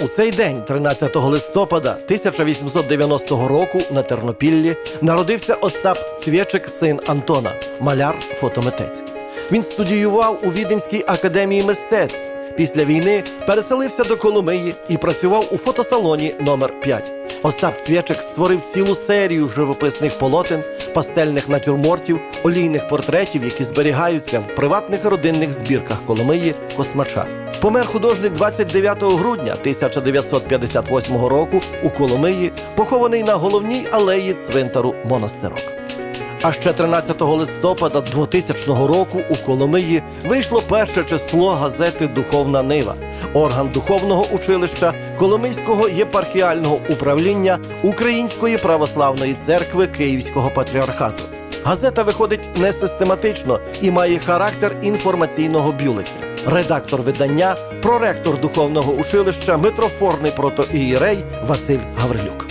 У цей день, 13 листопада 1890 року, на Тернопіллі народився Остап Цвєчик, син Антона, маляр, фотометець. Він студіював у Віденській академії мистецтв. Після війни переселився до Коломиї і працював у фотосалоні номер 5 Остап Цвєчик створив цілу серію живописних полотен, пастельних натюрмортів, олійних портретів, які зберігаються в приватних родинних збірках Коломиї Космача. Помер художник 29 грудня 1958 року у Коломиї, похований на головній алеї цвинтару Монастирок. А ще 13 листопада 2000 року у Коломиї вийшло перше число газети Духовна Нива, орган духовного училища Коломийського єпархіального управління Української православної церкви Київського патріархату. Газета виходить несистематично і має характер інформаційного бюлетня. Редактор видання, проректор духовного училища, митрофорний протоієрей Василь Гаврилюк.